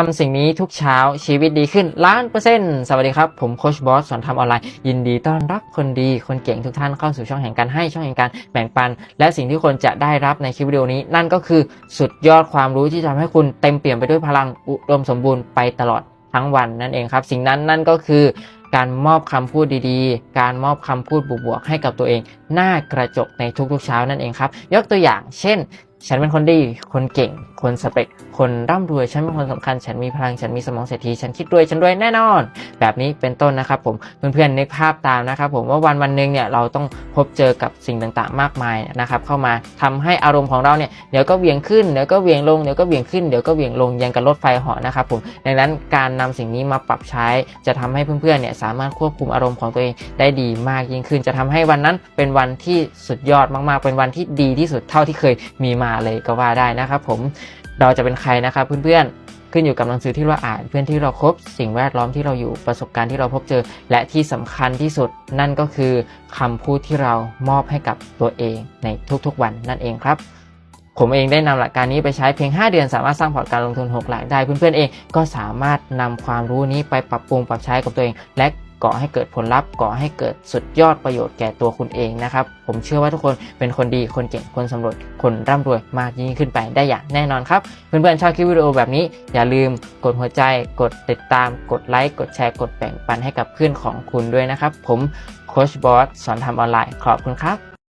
ทำสิ่งนี้ทุกเช้าชีวิตดีขึ้นล้านเปอร์เซ็นต์สวัสดีครับ ผมโคชบอสสอนทำออนไลน์ ยินดีต้อนรับคนดี คนเก่งทุกท่านเข้าสู่ช่องแห่งการให้ช่องแห่งการแบ่งปัน และสิ่งที่คนจะได้รับในคลิปวิดีโอนี้ นั่นก็คือสุดยอดความรู้ที่ทำให้คุณเต็มเปี่ยมไปด้วยพลังอุดมสมบูรณ์ไปตลอดทั้งวันนั่นเองครับ สิ่งนั้นนั่นก็คือการมอบคำพูดดีๆ การมอบคำพูดบวกๆให้กับตัวเอง หน้ากระจกในทุกๆเช้านั่นเองครับ ยกตัวอย่าง เช่น ฉันเป็นคนดี คนเก่ง คนสเปค คนร่ำรวย ฉันเป็นคนสำคัญ ฉันมีพลัง ฉันมีสมองเศรษฐี ฉันคิดรวย ฉันรวยแน่นอน แบบนี้เป็นต้นนะครับผม เพื่อนๆนึกภาพตามนะครับผมว่าวันวันหนึ่งเนี่ยเราต้องพบเจอกับสิ่งต่างๆ มากมายนะครับเข้ามาทำให้อารมณ์ของเราเนี่ยเดี๋ยวก็เวียงขึ้น เดี๋ยวก็เวียงลง เดี๋ยวก็เวียงขึ้น เดี๋ยวก็เวียงลงยังกับรถไฟเหาะนะครับผม ดังนั้นการนำสิ่งนี้มาปรับใช้ จะทำให้เพื่อนๆเนี่ยสามารถควบคุมอารมณ์ของตัวเองได้ดีมากยิ่งขึ้น จะทำให้วันนั้นเป็นวันที่สุดยอดมากๆ เป็นวันที่ดีที่สุดเท่าที่เคยมีมาเลยก็ว่าได้นะครับ ผมเราจะเป็นใครนะครับเพื่อนๆขึ้นอยู่กับหนังสือที่เราอ่านเพื่อนที่เราคบสิ่งแวดล้อมที่เราอยู่ประสบการณ์ที่เราพบเจอ และที่สำคัญที่สุดนั่นก็คือคำพูดที่เรามอบให้กับตัวเองในทุกๆวันนั่นเองครับผมเองได้นำหลักการนี้ไปใช้เพียง 5 เดือนสามารถสร้างพอร์ตการลงทุน 6 หลักได้เพื่อนๆเองก็สามารถนำความรู้นี้ไปปรับปรุงปรับใช้กับตัวเอง และ ก่อให้เกิดผลลัพธ์ก่อให้เกิดสุดยอดประโยชน์แก่ตัวคุณเองนะครับ ผมเชื่อว่าทุกคนเป็นคนดีคนเก่งคนสำรวจคนร่ำรวยมากยิ่งขึ้นไปได้อย่างแน่นอนครับ เพื่อนๆชอบคลิปวิดีโอแบบนี้ อย่าลืมกดหัวใจ กดติดตาม กดไลค์กดแชร์กดแบ่งปันให้กับเพื่อนของคุณด้วยนะครับ ผมโคชบอสสอนทำออนไลน์ขอบคุณครับ